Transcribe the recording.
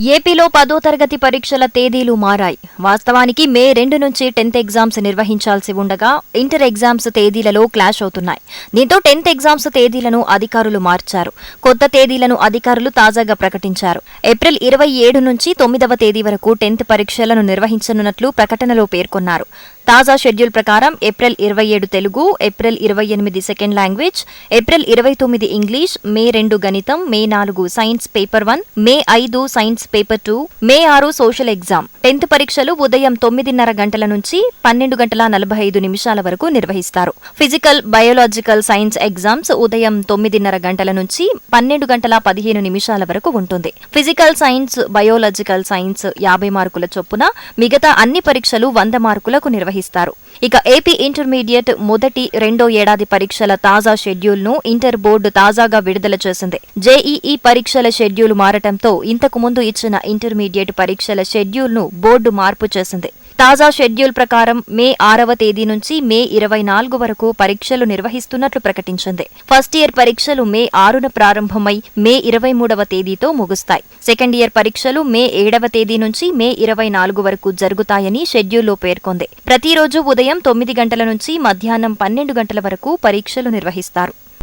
ఏపీలో పదో తరగతి పరీక్షల తేదీలు మారాయి. వాస్తవానికి మే రెండు నుంచి టెన్త్ ఎగ్జామ్స్ నిర్వహించాల్సి ఉండగా ఇంటర్ ఎగ్జామ్స్ తేదీలలో క్లాష్ అవుతున్నాయి. దీంతో టెన్త్ ఎగ్జామ్స్ తేదీలను అధికారులు మార్చారు. కొత్త తేదీలను అధికారులు తాజాగా ప్రకటించారు. ఏప్రిల్ ఇరవై ఏడు నుంచి తొమ్మిదవ తేదీ వరకు టెన్త్ పరీక్షలను నిర్వహించనున్నట్లు ప్రకటనలో పేర్కొన్నారు. తాజా షెడ్యూల్ ప్రకారం ఏప్రిల్ ఇరవై ఏడు తెలుగు ఏప్రిల్ ఇరవై ఎనిమిది సెకండ్ లాంగ్వేజ్ ఏప్రిల్ ఇరవై తొమ్మిది ఇంగ్లీష్ మే రెండు గణితం మే నాలుగు సైన్స్ పేపర్ వన్ మే ఐదు సైన్స్ పేపర్ టూ మే ఆరు సోషల్ ఎగ్జామ్ టెన్త్ పరీక్షలు ఉదయం తొమ్మిదిన్నర గంటల నుంచి పన్నెండు గంటల నలభై ఐదు నిమిషాల వరకు నిర్వహిస్తారు. ఫిజికల్ బయోలాజికల్ సైన్స్ ఎగ్జామ్స్ ఉదయం తొమ్మిదిన్నర గంటల నుంచి పన్నెండు గంటల పదిహేను నిమిషాల వరకు ఉంటుంది. ఫిజికల్ సైన్స్ బయోలాజికల్ సైన్స్ యాభై మార్కుల చొప్పున మిగతా అన్ని పరీక్షలు వంద మార్కులకు నిర్వహిస్తారు. ఇక ఏపీ ఇంటర్మీడియట్ మొదటి రెండో ఏడాది పరీక్షల తాజా షెడ్యూల్ను ఇంటర్ బోర్డు తాజాగా విడుదల చేసింది. జేఈఈ పరీక్షల షెడ్యూల్ మారటంతో ఇంతకు ముందు ఇచ్చిన ఇంటర్మీడియట్ పరీక్షల షెడ్యూల్ను బోర్డు మార్పు చేసింది. తాజా షెడ్యూల్ ప్రకారం మే ఆరవ తేదీ నుంచి మే ఇరవై నాలుగు వరకు పరీక్షలు నిర్వహిస్తున్నట్లు ప్రకటించింది. ఫస్ట్ ఇయర్ పరీక్షలు మే ఆరున ప్రారంభమై మే ఇరవై మూడవ తేదీతో ముగుస్తాయి. సెకండ్ ఇయర్ పరీక్షలు మే ఏడవ తేదీ నుంచి మే ఇరవై నాలుగు వరకు జరుగుతాయని షెడ్యూల్లో పేర్కొంది. ప్రతిరోజు ఉదయం తొమ్మిది గంటల నుంచి మధ్యాహ్నం పన్నెండు గంటల వరకు పరీక్షలు నిర్వహిస్తారు.